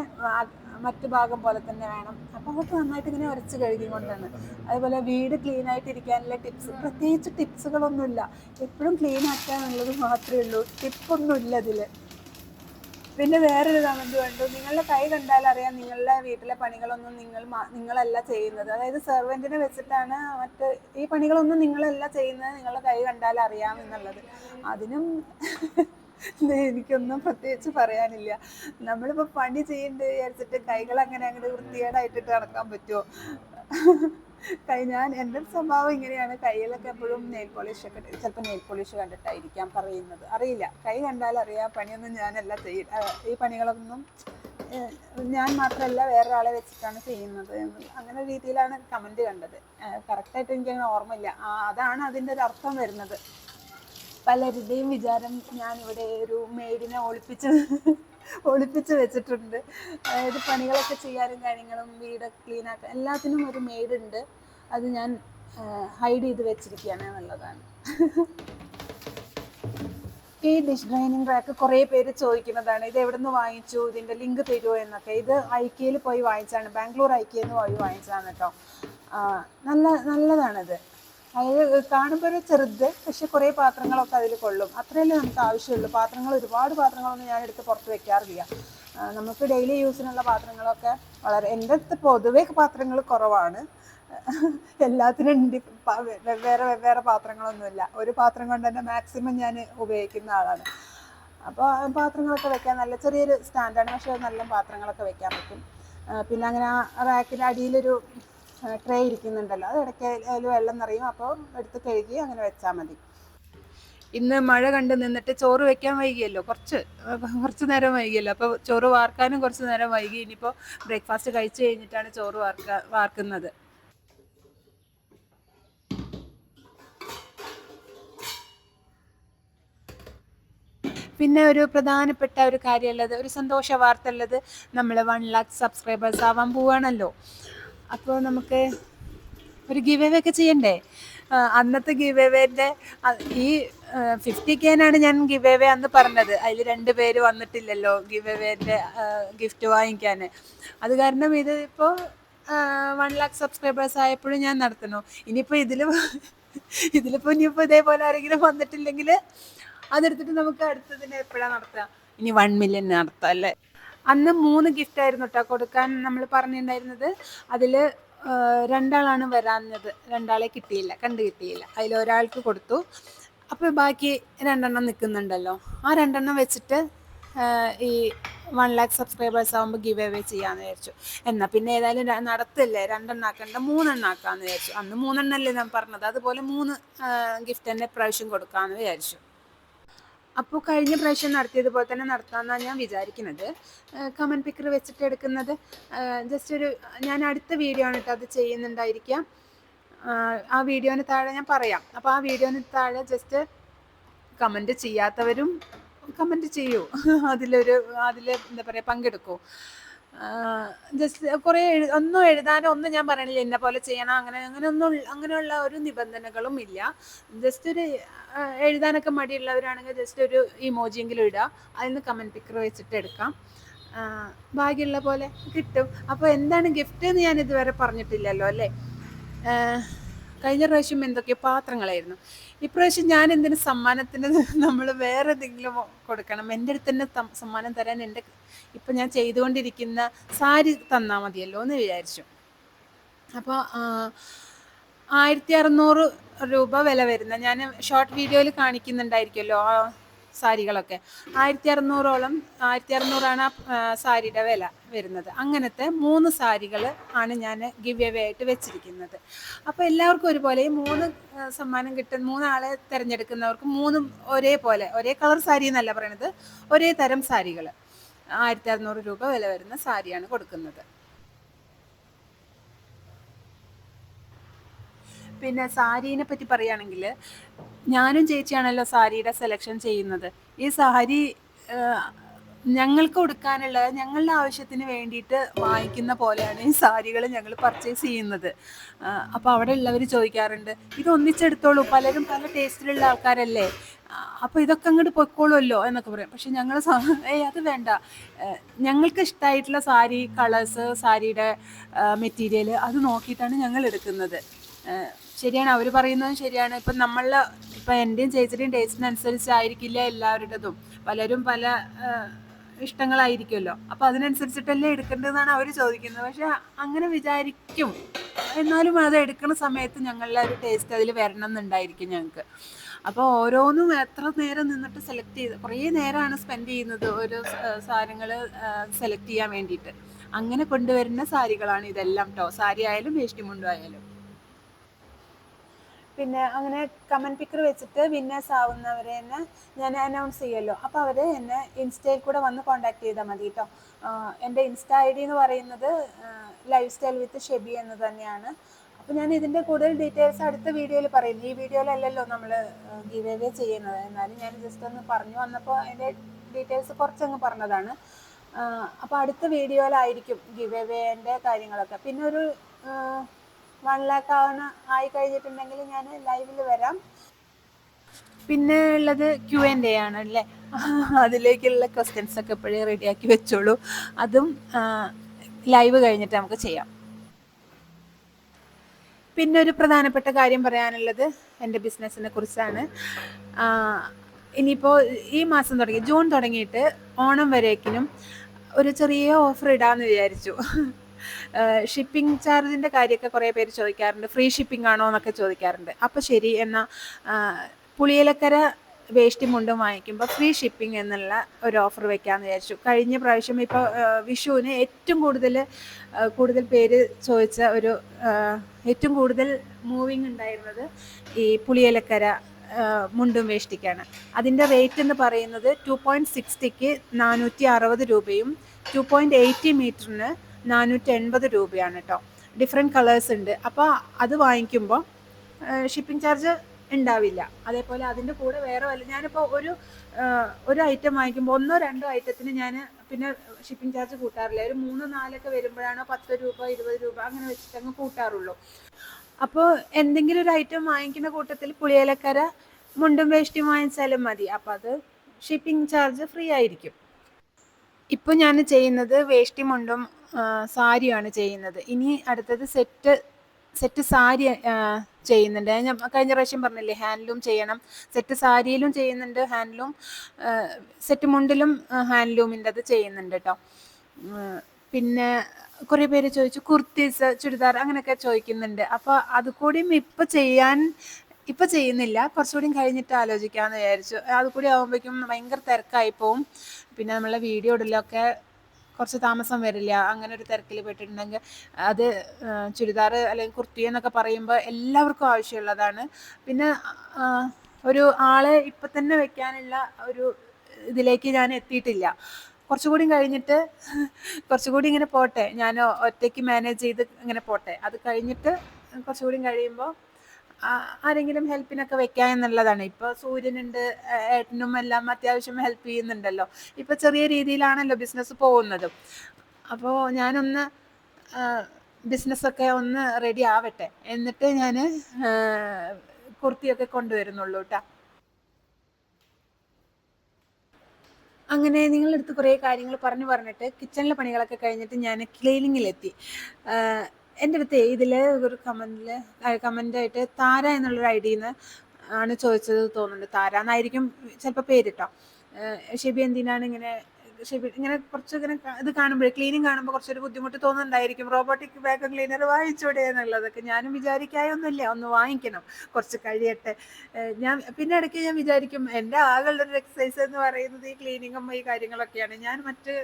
മറ്റു ഭാഗം പോലെ തന്നെ വേണം. അപ്പോൾ അതൊക്കെ നന്നായിട്ട് ഇങ്ങനെ ഉരച്ച് കഴുകിക്കൊണ്ടാണ്. അതുപോലെ വീട് ക്ലീൻ ആയിട്ട് ഇരിക്കാനുള്ള ടിപ്സ് പ്രത്യേകിച്ച് ടിപ്സുകളൊന്നുമില്ല എപ്പോഴും ക്ലീൻ ആക്കാനുള്ളത് മാത്രമേ ഉള്ളൂ. ടിപ്പൊന്നുമില്ല ഇതിൽ പിന്നെ വേറൊരു കമന്റ് കണ്ടു. നിങ്ങളുടെ കൈ കണ്ടാൽ അറിയാം നിങ്ങളുടെ വീട്ടിലെ പണികളൊന്നും നിങ്ങൾ നിങ്ങളല്ല ചെയ്യുന്നത്. അതായത് സെർവന്റിനെ വെച്ചിട്ടാണ് മറ്റ് ഈ പണികളൊന്നും നിങ്ങളല്ല ചെയ്യുന്നത്. നിങ്ങളുടെ കൈ കണ്ടാൽ അറിയാം എന്നുള്ളത്. അതിനും എനിക്കൊന്നും പ്രത്യേകിച്ച് പറയാനില്ല. നമ്മളിപ്പോൾ പണി ചെയ്യണ്ടേ വിചാരിച്ചിട്ട് കൈകൾ അങ്ങനെ അങ്ങനെ വൃത്തികേടായിട്ടിട്ട് നടക്കാൻ പറ്റുമോ കൈ ഞാൻ എന്റെ സ്വഭാവം ഇങ്ങനെയാണ്. കയ്യിലൊക്കെ എപ്പോഴും നെയിൽ പോളിഷ് ഒക്കെ ചിലപ്പോൾ നെയിൽ പോളിഷ് കണ്ടിട്ടായിരിക്കാം പറയുന്നത്. അറിയില്ല. കൈ കണ്ടാൽ അറിയാം. പണിയൊന്നും ഞാനല്ല ചെയ്യ ഈ പണികളൊന്നും ഞാൻ മാത്രമല്ല വേറൊരാളെ വെച്ചിട്ടാണ് ചെയ്യുന്നത് അങ്ങനെ രീതിയിലാണ് കമന്റ് കണ്ടത്. കറക്റ്റായിട്ട് എനിക്കങ്ങനെ ഓർമ്മയില്ല. അതാണ് അതിന്റെ ഒരു അർത്ഥം വരുന്നത്. പലരുടെയും വിചാരം ഞാനിവിടെ ഒരു മെയ്ഡിനെ ഒളിപ്പിച്ച് ഒളിപ്പിച്ച് വെച്ചിട്ടുണ്ട്. അതായത് പണികളൊക്കെ ചെയ്യാനും കാര്യങ്ങളും വീട് ക്ലീൻ ആക്കാൻ എല്ലാത്തിനും ഒരു മെയ്ഡ് ഉണ്ട്. അത് ഞാൻ ഹൈഡ് ചെയ്ത് വെച്ചിരിക്കുകയാണ് എന്നുള്ളതാണ്. ഈ ഡിഷ് ഡ്രൈനിങ് റാക്ക് കുറേ പേര് ചോദിക്കുന്നതാണ്. ഇത് എവിടെ നിന്ന് വാങ്ങിച്ചു? ഇതിന്റെ ലിങ്ക് തരുമോ എന്നൊക്കെ. ഇത് ഐക്കയിൽ പോയി വാങ്ങിച്ചാണ് ബാംഗ്ലൂർ ഐക്കയിൽ നിന്ന് പോയി വാങ്ങിച്ചതാണ് കേട്ടോ. നല്ല നല്ലതാണിത്. അതായത് കാണുമ്പോൾ ഒരു ചെറുത് പക്ഷെ കുറേ പാത്രങ്ങളൊക്കെ അതിൽ കൊള്ളും. അത്രയല്ലേ നമുക്ക് ആവശ്യമുള്ളൂ. പാത്രങ്ങൾ ഒരുപാട് പാത്രങ്ങളൊന്നും ഞാൻ എടുത്ത് പുറത്ത് വെക്കാറില്ല. നമുക്ക് ഡെയിലി യൂസിനുള്ള പാത്രങ്ങളൊക്കെ വളരെ എന്റെ അടുത്ത് പൊതുവേ പാത്രങ്ങൾ കുറവാണ്. എല്ലാത്തിനും വെവ്വേറെ വെവ്വേറെ പാത്രങ്ങളൊന്നുമില്ല. ഒരു പാത്രം കൊണ്ട് തന്നെ മാക്സിമം ഞാൻ ഉപയോഗിക്കുന്ന ആളാണ്. അപ്പോൾ പാത്രങ്ങളൊക്കെ വെക്കാൻ നല്ല ചെറിയൊരു സ്റ്റാൻഡാണ് പക്ഷേ നല്ല പാത്രങ്ങളൊക്കെ വെക്കാൻ പറ്റും. പിന്നെ അങ്ങനെ ആ റാക്കിന്റെ അടിയിലൊരു ട്രേ ഇരിക്കുന്നുണ്ടല്ലോ. അത് ഇടയ്ക്ക് അതിൽ വെള്ളം നിറയും. അപ്പോൾ എടുത്ത് കഴുകി അങ്ങനെ വെച്ചാൽ മതി. ഇന്ന് മഴ കണ്ട് നിന്നിട്ട് ചോറ് വെക്കാൻ വൈകിയല്ലോ. കുറച്ച് കുറച്ച് നേരം വൈകിയല്ലോ. അപ്പോൾ ചോറ് വാർക്കാനും കുറച്ച് നേരം വൈകി. ഇനിയിപ്പോൾ ബ്രേക്ക്ഫാസ്റ്റ് കഴിച്ചു കഴിഞ്ഞിട്ടാണ് ചോറ് വാർക്ക വാർക്കുന്നത്. പിന്നെ ഒരു പ്രധാനപ്പെട്ട ഒരു കാര്യമുള്ളത് ഒരു സന്തോഷ വാർത്ത ഉള്ളത് നമ്മൾ വൺ ലാക്ക് സബ്സ്ക്രൈബേഴ്സ് ആവാൻ പോവാണല്ലോ. അപ്പോൾ നമുക്ക് ഒരു ഗിവ് അവേ ഒക്കെ ചെയ്യണ്ടേ? അന്നത്തെ ഗിവ് അവേന്റെ ഈ ഫിഫ്റ്റി കെനാണ് ഞാൻ ഗിവ് അവേ അന്ന് പറഞ്ഞത്. അതിൽ രണ്ട് പേര് വന്നിട്ടില്ലല്ലോ ഗിവ് അവേന്റെ ഗിഫ്റ്റ് വാങ്ങിക്കാൻ അത് കാരണം ഇത് ഇപ്പോൾ വൺ ലാക്ക് സബ്സ്ക്രൈബേഴ്സ് ആയപ്പോഴും ഞാൻ നടത്തണു ഇനിയിപ്പോൾ ഇതിൽ ഇതിലിപ്പോൾ ഇനിയിപ്പോൾ ഇതേപോലെ ആരെങ്കിലും വന്നിട്ടില്ലെങ്കിൽ അതെടുത്തിട്ട് നമുക്ക് അടുത്തതിനെ എപ്പോഴാണ് നടത്തുക ഇനി വൺ മില്യൺ നടത്താം അല്ലേ? അന്ന് മൂന്ന് ഗിഫ്റ്റ് ആയിരുന്നു കേട്ടോ കൊടുക്കാൻ നമ്മൾ പറഞ്ഞിട്ടുണ്ടായിരുന്നത് അതിൽ രണ്ടാളാണ് വരാഞ്ഞത്. രണ്ടാളെ കിട്ടിയില്ല കണ്ടു കിട്ടിയില്ല. അതിൽ ഒരാൾക്ക് കൊടുത്തു. അപ്പോൾ ബാക്കി രണ്ടെണ്ണം നിൽക്കുന്നുണ്ടല്ലോ ആ രണ്ടെണ്ണം വെച്ചിട്ട് ഈ വൺ ലാക്ക് സബ്സ്ക്രൈബേഴ്സ് ആകുമ്പോൾ ഗിവ് അവേ ചെയ്യാമെന്ന് വിചാരിച്ചു. എന്നാൽ പിന്നെ ഏതായാലും നടത്തില്ലേ? രണ്ടെണ്ണം ആക്കണ്ട മൂന്നെണ്ണം ആക്കാമെന്ന് വിചാരിച്ചു. അന്ന് മൂന്നെണ്ണല്ലേ ഞാൻ പറഞ്ഞത്. അതുപോലെ മൂന്ന് ഗിഫ്റ്റ് തന്നെ പ്രാവശ്യം കൊടുക്കാമെന്ന് വിചാരിച്ചു. അപ്പോൾ കഴിഞ്ഞ പ്രാവശ്യം നടത്തിയതുപോലെ തന്നെ നടത്താമെന്നാണ് ഞാൻ വിചാരിക്കുന്നത്. കമന്റ് പിക്കർ വെച്ചിട്ട് എടുക്കുന്നത്. ജസ്റ്റ് ഒരു ഞാൻ അടുത്ത വീഡിയോ ആണ് കേട്ടോ അത് ചെയ്യുന്നുണ്ടായിരിക്കാം. ആ, ആ വീഡിയോന് താഴെ ഞാൻ പറയാം. അപ്പോൾ ആ വീഡിയോന് താഴെ ജസ്റ്റ് കമന്റ് ചെയ്യാത്തവരും കമന്റ് ചെയ്യൂ. <laughs> അതിലൊരു അതിൽ എന്താ പറയുക പങ്കെടുക്കൂ. ജസ്റ്റ് കുറേ ഒന്നും എഴുതാനോ ഒന്നും ഞാൻ പറയണില്ല. എന്നെ പോലെ ചെയ്യണം അങ്ങനെ അങ്ങനെ ഒന്നും ഉള്ള- അങ്ങനെയുള്ള ഒരു നിബന്ധനകളും ഇല്ല. ജസ്റ്റ് ഒരു എഴുതാനൊക്കെ മടിയുള്ളവരാണെങ്കിൽ ജസ്റ്റ് ഒരു ഇമോജിയെങ്കിലും ഇടുക. അതിൽ നിന്ന് കമന്റ് പിക്കർ വെച്ചിട്ട് എടുക്കാം. ഭാഗ്യമുള്ള പോലെ കിട്ടും. അപ്പോൾ എന്താണ് ഗിഫ്റ്റ് എന്ന് ഞാൻ ഇതുവരെ പറഞ്ഞിട്ടില്ലല്ലോ അല്ലേ? കഴിഞ്ഞ പ്രാവശ്യം എന്തൊക്കെയോ പാത്രങ്ങളായിരുന്നു. ഇപ്രാവശ്യം ഞാൻ എന്തിനു സമ്മാനത്തിന് <laughs> നമ്മൾ വേറെ എന്തെങ്കിലും കൊടുക്കണം? എന്റെ അടുത്ത് തന്നെ സമ്മാനം തരാൻ എന്റെ ഇപ്പം ഞാൻ ചെയ്തുകൊണ്ടിരിക്കുന്ന സാരി തന്നാൽ മതിയല്ലോ എന്ന് വിചാരിച്ചു. അപ്പോൾ ആയിരത്തി അറുന്നൂറ് രൂപ വില വരുന്ന ഞാൻ ഷോർട്ട് വീഡിയോയിൽ കാണിക്കുന്നുണ്ടായിരിക്കുമല്ലോ സാരികളൊക്കെ. ആയിരത്തി അറുന്നൂറോളം ആയിരത്തി അറുന്നൂറാണ് ആ സാരിയുടെ വില വരുന്നത്. അങ്ങനത്തെ മൂന്ന് സാരികൾ ആണ് ഞാൻ ഗിവ് അവേ ആയിട്ട് വെച്ചിരിക്കുന്നത്. അപ്പോൾ എല്ലാവർക്കും ഒരുപോലെ ഈ മൂന്ന് സമ്മാനം കിട്ടുന്ന മൂന്നാളെ തിരഞ്ഞെടുക്കുന്നവർക്ക് മൂന്നും ഒരേപോലെ ഒരേ കളർ സാരി എന്നല്ല പറയണത് ഒരേ തരം സാരികൾ ആയിരത്തി അറുന്നൂറ് രൂപ വില വരുന്ന സാരിയാണ് കൊടുക്കുന്നത്. പിന്നെ സാരീനെ പറ്റി പറയുകയാണെങ്കിൽ ഞാനും ചേച്ചിയാണല്ലോ സാരിയുടെ സെലക്ഷൻ ചെയ്യുന്നത്. ഈ സാരി ഞങ്ങൾക്ക് കൊടുക്കാനുള്ള ഞങ്ങളുടെ ആവശ്യത്തിന് വേണ്ടിയിട്ട് വാങ്ങിക്കുന്ന പോലെയാണ് ഈ സാരികൾ ഞങ്ങൾ പർച്ചേസ് ചെയ്യുന്നത്. അപ്പോൾ അവിടെ ഉള്ളവർ ചോദിക്കാറുണ്ട് ഇത് ഒന്നിച്ചെടുത്തോളൂ പലരും പല ടേസ്റ്റിലുള്ള ആൾക്കാരല്ലേ? അപ്പോൾ ഇതൊക്കെ അങ്ങോട്ട് പൊയ്ക്കോളുമല്ലോ? എന്നൊക്കെ പറയും. പക്ഷെ ഞങ്ങൾ ഏയ് അത് വേണ്ട. ഞങ്ങൾക്ക് ഇഷ്ടമായിട്ടുള്ള സാരി കളേഴ്സ് സാരിയുടെ മെറ്റീരിയൽ അത് നോക്കിയിട്ടാണ് ഞങ്ങൾ എടുക്കുന്നത്. ശരിയാണ്. അവർ പറയുന്നതും ശരിയാണ്. ഇപ്പം നമ്മളെ ഇപ്പം എന്റെയും ചേച്ചിയുടെയും ടേസ്റ്റിനനുസരിച്ചായിരിക്കില്ല എല്ലാവരുടേതും. പലരും പല ഇഷ്ടങ്ങളായിരിക്കുമല്ലോ. അപ്പം അതിനനുസരിച്ചിട്ടല്ലേ എടുക്കേണ്ടതെന്നാണ് അവർ ചോദിക്കുന്നത്. പക്ഷെ അങ്ങനെ വിചാരിക്കും. എന്നാലും അത് എടുക്കുന്ന സമയത്ത് ഞങ്ങളുടെ ഒരു ടേസ്റ്റ് അതിൽ വരണം എന്നുണ്ടായിരിക്കും ഞങ്ങൾക്ക്. അപ്പോൾ ഓരോന്നും എത്ര നേരം നിന്നിട്ട് സെലക്ട് ചെയ്ത് കുറേ നേരമാണ് സ്പെൻഡ് ചെയ്യുന്നത് ഓരോ സാധനങ്ങൾ സെലക്ട് ചെയ്യാൻ വേണ്ടിയിട്ട്. അങ്ങനെ കൊണ്ടുവരുന്ന സാരികളാണ് ഇതെല്ലാം കേട്ടോ സാരി ആയാലും വേഷ്ടി മുണ്ടും ആയാലും. പിന്നെ അങ്ങനെ കമന്റ് പിക്കർ വെച്ചിട്ട് വിന്നേഴ്സ് ആവുന്നവരെ തന്നെ ഞാൻ അനൗൺസ് ചെയ്യല്ലോ അപ്പോൾ അവർ എന്നെ ഇൻസ്റ്റയിൽ കൂടെ വന്ന് കോൺടാക്ട് ചെയ്താൽ മതി കേട്ടോ എന്റെ ഇൻസ്റ്റ ഐ ഡി എന്ന് പറയുന്നത് ലൈഫ് സ്റ്റൈൽ വിത്ത് ഷെബി എന്ന് തന്നെയാണ്. അപ്പോൾ ഞാൻ ഇതിന്റെ കൂടുതൽ ഡീറ്റെയിൽസ് അടുത്ത വീഡിയോയിൽ പറയും. ഈ വീഡിയോയിലല്ലല്ലോ നമ്മൾ ഗീവ് അവേ ചെയ്യുന്നത്. എന്നാലും ഞാൻ ജസ്റ്റ് ഒന്ന് പറഞ്ഞു വന്നപ്പോൾ അതിന്റെ ഡീറ്റെയിൽസ് കുറച്ചങ്ങ് പറഞ്ഞതാണ്. അപ്പോൾ അടുത്ത വീഡിയോയിലായിരിക്കും ഗിവ് അവേന്റെ കാര്യങ്ങളൊക്കെ. പിന്നെ ഒരു വൺ ലാക്ക് ആവണ ആയി കഴിഞ്ഞിട്ടുണ്ടെങ്കിൽ ഞാൻ ലൈവിൽ വരാം. പിന്നെ ഉള്ളത് ക്യു എൻ ഡേ ആണ് അല്ലേ? <laughs> അതിലേക്കുള്ള ക്വസ്റ്റ്യൻസ് ഒക്കെ എപ്പോഴേ റെഡിയാക്കി വെച്ചോളൂ. അതും ലൈവ് കഴിഞ്ഞിട്ട് നമുക്ക് ചെയ്യാം. പിന്നെ ഒരു പ്രധാനപ്പെട്ട കാര്യം പറയാനുള്ളത് എന്റെ ബിസിനസ്സിനെ കുറിച്ചാണ്. ഇനിയിപ്പോൾ ഈ മാസം തുടങ്ങി ജൂൺ തുടങ്ങിയിട്ട് ഓണം വരേക്കിനും ഒരു ചെറിയ ഓഫർ ഇടാമെന്ന് വിചാരിച്ചു. <laughs> ഷിപ്പിംഗ് ചാർജിന്റെ കാര്യമൊക്കെ കുറേ പേര് ചോദിക്കാറുണ്ട്. ഫ്രീ ഷിപ്പിംഗ് ആണോ എന്നൊക്കെ ചോദിക്കാറുണ്ട്. അപ്പോൾ ശരി എന്നാൽ പുളിയിലക്കര വേഷ്ടി മുണ്ടും വാങ്ങിക്കുമ്പോൾ ഫ്രീ ഷിപ്പിംഗ് എന്നുള്ള ഒരു ഓഫർ വെക്കാമെന്ന് വിചാരിച്ചു. കഴിഞ്ഞ പ്രാവശ്യം ഇപ്പോൾ വിഷുവിന് ഏറ്റവും കൂടുതൽ കൂടുതൽ പേര് ചോദിച്ച ഒരു ഏറ്റവും കൂടുതൽ മൂവിങ് ഉണ്ടായിരുന്നത് ഈ പുളിയലക്കര മുണ്ടും വേഷ്ടിക്കാണ്. അതിന്റെ റേറ്റ് എന്ന് പറയുന്നത് ടു പോയിന്റ് സിക്സ്റ്റിക്ക് നാനൂറ്റി അറുപത് രൂപയും ടു പോയിന്റ് എയ്റ്റി മീറ്ററിന് നാനൂറ്റി എൺപത് രൂപയാണ് കേട്ടോ ഡിഫറെന്റ് കളേഴ്സ് ഉണ്ട്. അപ്പോൾ അത് വാങ്ങിക്കുമ്പോൾ ഷിപ്പിംഗ് ചാർജ് ഉണ്ടാവില്ല. അതേപോലെ അതിന്റെ കൂടെ വേറെ വല്ല ഞാനിപ്പോൾ ഒരു ഒരു ഐറ്റം വാങ്ങിക്കുമ്പോൾ ഒന്നോ രണ്ടോ ഐറ്റത്തിന് ഞാൻ പിന്നെ ഷിപ്പിംഗ് ചാർജ് കൂട്ടാറില്ല. ഒരു മൂന്ന് നാലൊക്കെ വരുമ്പോഴാണോ പത്ത് രൂപ ഇരുപത് രൂപ അങ്ങനെ വെച്ചിട്ട് അങ്ങ് കൂട്ടാറുള്ളൂ. അപ്പോൾ എന്തെങ്കിലും ഒരു ഐറ്റം വാങ്ങിക്കുന്ന കൂട്ടത്തിൽ പുളിയേലക്കര മുണ്ടും വേഷ്ടിയും വാങ്ങിച്ചാലും മതി. അപ്പോൾ അത് ഷിപ്പിംഗ് ചാർജ് ഫ്രീ ആയിരിക്കും. ഇപ്പോൾ ഞാൻ ചെയ്യുന്നത് വേഷ്ടി മുണ്ടും സാരിയാണ് ചെയ്യുന്നത്. ഇനി അടുത്തത് സെറ്റ് സെറ്റ് സാരി ചെയ്യുന്നുണ്ട്. ഞാൻ കഴിഞ്ഞ പ്രാവശ്യം പറഞ്ഞില്ലേ ഹാൻഡ്ലൂം ചെയ്യണം. സെറ്റ് സാരിയിലും ചെയ്യുന്നുണ്ട് ഹാൻഡ്ലൂം സെറ്റ് മുണ്ടിലും ഹാൻഡ്ലൂമിന്റെ അത് ചെയ്യുന്നുണ്ട് കേട്ടോ പിന്നെ കുറേ പേര് ചോദിച്ചു കുർത്തീസ് ചുരിദാർ അങ്ങനെയൊക്കെ ചോദിക്കുന്നുണ്ട്. അപ്പോൾ അത് കൂടിയും ഇപ്പം ചെയ്യാൻ ഇപ്പം ചെയ്യുന്നില്ല. കുറച്ചുകൂടി കഴിഞ്ഞിട്ട് ആലോചിക്കാമെന്ന് വിചാരിച്ചു. അത് കൂടി ആകുമ്പോഴേക്കും ഭയങ്കര തിരക്കായി പോവും. പിന്നെ നമ്മളെ വീഡിയോ ഇടലൊക്കെ കുറച്ച് താമസം വരില്ല അങ്ങനെ ഒരു തിരക്കിൽ പെട്ടിട്ടുണ്ടെങ്കിൽ അത് ചുരിദാർ അല്ലെങ്കിൽ കുർത്തി എന്നൊക്കെ പറയുമ്പോൾ എല്ലാവർക്കും ആവശ്യമുള്ളതാണ്. പിന്നെ ഒരു ആളെ ഇപ്പം തന്നെ വെക്കാനുള്ള ഒരു ഇതിലേക്ക് ഞാൻ എത്തിയിട്ടില്ല. കുറച്ചുകൂടി കഴിഞ്ഞിട്ട് കുറച്ചുകൂടി ഇങ്ങനെ പോട്ടെ. ഞാൻ ഒറ്റയ്ക്ക് മാനേജ് ചെയ്ത് ഇങ്ങനെ പോട്ടെ. അത് കഴിഞ്ഞിട്ട് കുറച്ചുകൂടി കഴിയുമ്പോൾ ആരെങ്കിലും ഹെൽപ്പിനൊക്കെ വെക്കാം എന്നുള്ളതാണ്. ഇപ്പോൾ സൂര്യനുണ്ട് ഏട്ടനും എല്ലാം അത്യാവശ്യം ഹെൽപ്പ് ചെയ്യുന്നുണ്ടല്ലോ. ഇപ്പോൾ ചെറിയ രീതിയിലാണല്ലോ ബിസിനസ് പോകുന്നത്. അപ്പോൾ ഞാനൊന്ന് ബിസിനസ്സൊക്കെ ഒന്ന് റെഡി ആവട്ടെ. എന്നിട്ട് ഞാൻ കുർത്തിയൊക്കെ കൊണ്ടുവരുന്നുള്ളൂ കേട്ടോ അങ്ങനെ നിങ്ങളടുത്ത് കുറേ കാര്യങ്ങൾ പറഞ്ഞു പറഞ്ഞിട്ട് കിച്ചണിലെ പണികളൊക്കെ കഴിഞ്ഞിട്ട് ഞാൻ ക്ലീനിങ്ങിലെത്തി. എന്റെ അടുത്ത് ഇതിൽ ഒരു കമന്റിൽ കമന്റായിട്ട് താര എന്നുള്ളൊരു ഐ ഡിയിൽ നിന്ന് ആണ് ചോദിച്ചത് തോന്നുന്നുണ്ട്. താര എന്നായിരിക്കും ചിലപ്പോൾ പേരിട്ടോ. ഷെബി എന്തിനാണ് ഇങ്ങനെ ഷെബി ഇങ്ങനെ കുറച്ച് ഇങ്ങനെ ഇത് കാണുമ്പോഴേ ക്ലീനിങ് കാണുമ്പോൾ കുറച്ചൊരു ബുദ്ധിമുട്ട് തോന്നുന്നുണ്ടായിരിക്കും. റോബോട്ടിക് വാക്വം ക്ലീനർ വാങ്ങിച്ചൂടെ എന്നുള്ളതൊക്കെ. ഞാനും വിചാരിക്കായൊന്നുമില്ല. ഒന്ന് വാങ്ങിക്കണം. കുറച്ച് കഴിയട്ടെ. ഞാൻ പിന്നെ ഇടയ്ക്ക് ഞാൻ വിചാരിക്കും എന്റെ ആകെയുള്ള ഒരു എക്സസൈസ് എന്ന് പറയുന്നത് ഈ ക്ലീനിങ്ങും ഈ കാര്യങ്ങളൊക്കെയാണ്. ഞാൻ മറ്റ്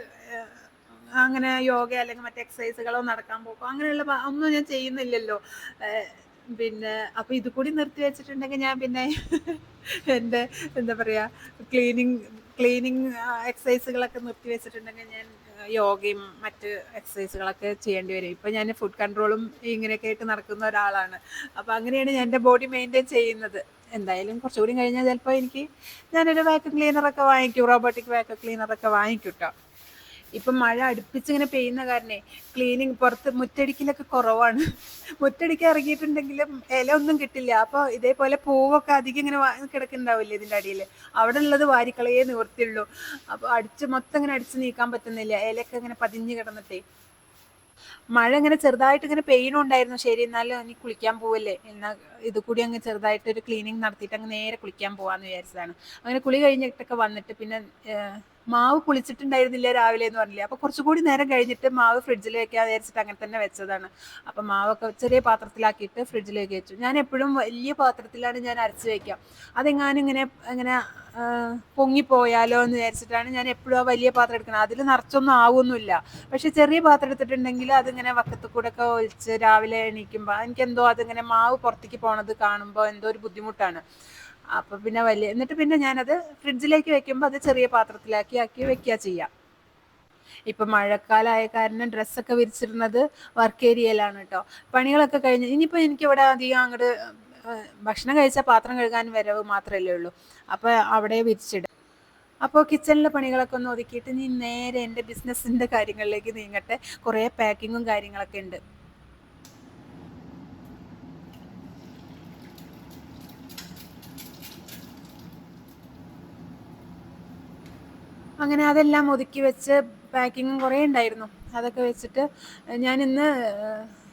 അങ്ങനെ യോഗ അല്ലെങ്കിൽ മറ്റു എക്സസൈസുകളോ നടക്കാൻ പോകും അങ്ങനെയുള്ള ഒന്നും ഞാൻ ചെയ്യുന്നില്ലല്ലോ. പിന്നെ അപ്പൊ ഇത് കൂടി നിർത്തി വെച്ചിട്ടുണ്ടെങ്കിൽ ഞാൻ പിന്നെ എന്റെ എന്താ പറയാ ക്ലീനിങ് ക്ലീനിങ് എക്സസൈസുകളൊക്കെ നിർത്തി വെച്ചിട്ടുണ്ടെങ്കിൽ ഞാൻ യോഗയും മറ്റ് എക്സസൈസുകളൊക്കെ ചെയ്യേണ്ടി വരും. ഇപ്പം ഞാൻ ഫുഡ് കൺട്രോളും ഇങ്ങനെയൊക്കെ ആയിട്ട് നടക്കുന്ന ഒരാളാണ്. അപ്പോൾ അങ്ങനെയാണ് ഞാൻ എന്റെ ബോഡി മെയിന്റെയിൻ ചെയ്യുന്നത്. എന്തായാലും കുറച്ചുകൂടി കഴിഞ്ഞാൽ ചിലപ്പോൾ എനിക്ക് ഞാനൊരു വാക്യൂം ക്ലീനറൊക്കെ വാങ്ങിക്കും റോബോട്ടിക് വാക്യൂം ക്ലീനറൊക്കെ വാങ്ങിക്കും കേട്ടോ ഇപ്പം മഴ അടുപ്പിച്ചിങ്ങനെ പെയ്യുന്ന കാരണേ ക്ലീനിങ് പുറത്ത് മുറ്റടിക്കലൊക്കെ കുറവാണ്. മുറ്റടിക്കാൻ ഇറങ്ങിയിട്ടുണ്ടെങ്കിലും ഇല ഒന്നും കിട്ടില്ല. അപ്പോൾ ഇതേപോലെ പൂവൊക്കെ അധികം ഇങ്ങനെ കിടക്കുന്നുണ്ടാവില്ലേ ഇതിന്റെ അടിയിൽ? അവിടെ ഉള്ളത് വാരിക്കളയേ നിവർത്തിയുള്ളൂ അപ്പോൾ അടിച്ച് മൊത്തം ഇങ്ങനെ അടിച്ച് നീക്കാൻ പറ്റുന്നില്ല. ഇലയൊക്കെ ഇങ്ങനെ പതിഞ്ഞ് കിടന്നിട്ടേ. മഴ ഇങ്ങനെ ചെറുതായിട്ട് ഇങ്ങനെ പെയ്യണുണ്ടായിരുന്നു. ശരി എന്നാലും ഇനി കുളിക്കാൻ പോവല്ലേ? എന്നാ ഇത് കൂടി അങ്ങ് ചെറുതായിട്ട് ഒരു ക്ലീനിങ് നടത്തിയിട്ട് അങ്ങ് നേരെ കുളിക്കാൻ പോവാന്ന് വിചാരിച്ചതാണ്. അങ്ങനെ കുളി കഴിഞ്ഞിട്ടൊക്കെ വന്നിട്ട് പിന്നെ മാവ് കുളിച്ചിട്ടുണ്ടായിരുന്നില്ല രാവിലെ എന്ന് പറഞ്ഞില്ലേ? അപ്പോൾ കുറച്ചുകൂടി നേരം കഴിഞ്ഞിട്ട് മാവ് ഫ്രിഡ്ജിൽ വെക്കാതെ വിചാരിച്ചിട്ട് അങ്ങനെ തന്നെ വെച്ചതാണ്. അപ്പോൾ മാവൊക്കെ ചെറിയ പാത്രത്തിലാക്കിയിട്ട് ഫ്രിഡ്ജിലേക്ക് വെച്ചു. ഞാൻ എപ്പോഴും വലിയ പാത്രത്തിലാണ് ഞാൻ അരച്ച് വെക്കാം. അതെങ്ങാനും ഇങ്ങനെ ഇങ്ങനെ പൊങ്ങിപ്പോയാലോ എന്ന് വിചാരിച്ചിട്ടാണ് ഞാൻ എപ്പോഴും ആ വലിയ പാത്രം എടുക്കുന്നത് അതിൽ നിറച്ചൊന്നും ആവുമൊന്നുമില്ല പക്ഷെ ചെറിയ പാത്രം എടുത്തിട്ടുണ്ടെങ്കിൽ അതിങ്ങനെ വക്കത്ത് കൂടെ ഒക്കെ ഒഴിച്ച് രാവിലെ എണീക്കുമ്പോൾ എനിക്കെന്തോ അതിങ്ങനെ മാവ് പുറത്തേക്ക് പോണത് കാണുമ്പോൾ എന്തോ ഒരു ബുദ്ധിമുട്ടാണ്. അപ്പം പിന്നെ വലിയ എന്നിട്ട് പിന്നെ ഞാനത് ഫ്രിഡ്ജിലേക്ക് വെക്കുമ്പോൾ അത് ചെറിയ പാത്രത്തിലാക്കി ആക്കി വെക്കുക ചെയ്യാം. ഇപ്പം മഴക്കാലമായ കാരണം ഡ്രസ്സൊക്കെ വിരിച്ചിരുന്നത് വർക്ക് ഏരിയയിലാണ് കേട്ടോ പണികളൊക്കെ കഴിഞ്ഞ് ഇനിയിപ്പോൾ എനിക്കിവിടെ അധികം അങ്ങോട്ട് ഭക്ഷണം കഴിച്ചാൽ പാത്രം കഴുകാൻ വരവ് മാത്രമല്ലേ ഉള്ളൂ. അപ്പോൾ അവിടെ വിരിച്ചിടും. അപ്പോൾ കിച്ചണിലെ പണികളൊക്കെ ഒന്ന് ഒതുക്കിയിട്ട് നീ നേരെ എന്റെ ബിസിനസ്സിന്റെ കാര്യങ്ങളിലേക്ക് നീങ്ങട്ടെ. കുറേ പാക്കിങ്ങും കാര്യങ്ങളൊക്കെ ഉണ്ട്. അങ്ങനെ അതെല്ലാം ഒതുക്കി വെച്ച് പാക്കിങ്ങും കുറേ ഉണ്ടായിരുന്നു. അതൊക്കെ വെച്ചിട്ട് ഞാൻ ഇന്ന്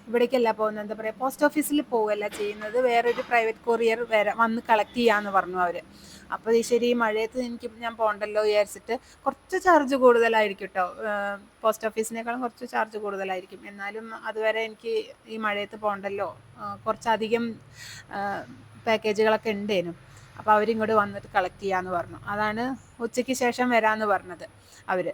ഇവിടേക്കല്ല പോകുന്നത്. എന്താ പറയുക പോസ്റ്റ് ഓഫീസിൽ പോവുകയല്ല ചെയ്യുന്നത്. വേറൊരു പ്രൈവറ്റ് കൊറിയർ വരെ വന്ന് കളക്ട് ചെയ്യാമെന്ന് പറഞ്ഞു അവർ അപ്പോൾ ശരി ഈ മഴയത്ത് എനിക്ക് ഞാൻ പോകണ്ടല്ലോ വിചാരിച്ചിട്ട് കുറച്ച് ചാർജ് കൂടുതലായിരിക്കും കേട്ടോ പോസ്റ്റ് ഓഫീസിനേക്കാളും കുറച്ച് ചാർജ് കൂടുതലായിരിക്കും. എന്നാലും അതുവരെ എനിക്ക് ഈ മഴയത്ത് പോകണ്ടല്ലോ കുറച്ചധികം പാക്കേജുകളൊക്കെ ഉണ്ടേനും. അപ്പോൾ അവരിങ്ങോട്ട് വന്നിട്ട് കളക്ട് ചെയ്യാന്ന് പറഞ്ഞു. അതാണ് ഉച്ചയ്ക്ക് ശേഷം വരാമെന്ന് പറഞ്ഞത് അവർ